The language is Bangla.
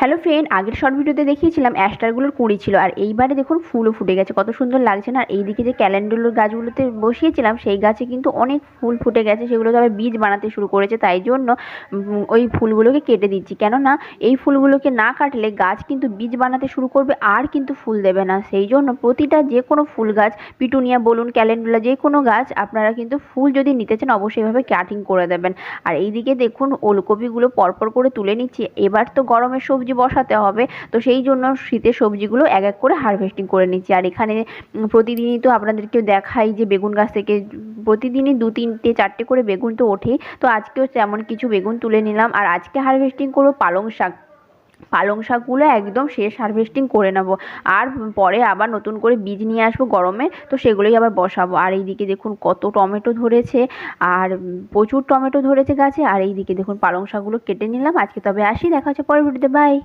হ্যালো ফ্রেন্ড আগের শর্ট ভিডিওতে দেখিয়েছিলাম অ্যাস্টারগুলোর কুড়ি ছিল। আর এইবারে দেখুন ফুলও ফুটে গেছে। কত সুন্দর লাগছে না? আর এইদিকে যে ক্যালেন্ডুলোর গাছগুলোতে বসিয়েছিলাম, সেই গাছে কিন্তু অনেক ফুল ফুটে গেছে। সেগুলোকে আবার বীজ বানাতে শুরু করেছে। তাই জন্য ওই ফুলগুলোকে কেটে দিচ্ছি। কেননা, এই ফুলগুলোকে না কাটলে গাছ কিন্তু বীজ বানাতে শুরু করবে, আর কিন্তু ফুল দেবে না। সেই জন্য প্রতিটা যে কোনো ফুল গাছ, পিটুনিয়া বলুন ক্যালেন্ডুলা যে কোনো গাছ, আপনারা কিন্তু ফুল যদি নিতে চান, অবশ্যই এভাবে কাটিং করে দেবেন। আর এইদিকে দেখুন, ওলকপিগুলো পরপর করে তুলে নিচ্ছি। এবার তো গরমের সবজি বসাতে হবে। তো সেই জন্য শীতের সবজিগুলো এক এক করে হারভেস্টিং করে নিচ্ছি। আর এখানে প্রতিদিনই তো আপনাদেরকে দেখাই যে বেগুন গাছ থেকে প্রতিদিনই দু তিনটে, চারটে করে বেগুন তো ওঠেই। তো আজকেও তেমন কিছু বেগুন তুলে নিলাম। আর আজকে হারভেস্টিং করব পালং শাক। পালং শাকগুলো একদম শেষ হারভেস্টিং করে নেব। আর পরে আবার নতুন করে বীজ নিয়ে আসব গরমে, তো সেগুলোই আবার বসাবো। আর এইদিকে দেখুন কত টমেটো ধরেছে, আর প্রচুর টমেটো ধরেছে গাছে। আর এইদিকে দেখুন পালং শাকগুলো কেটে নিলাম। আজকে তবে আসি, দেখা হচ্ছে পরের ভিডিওতে বাই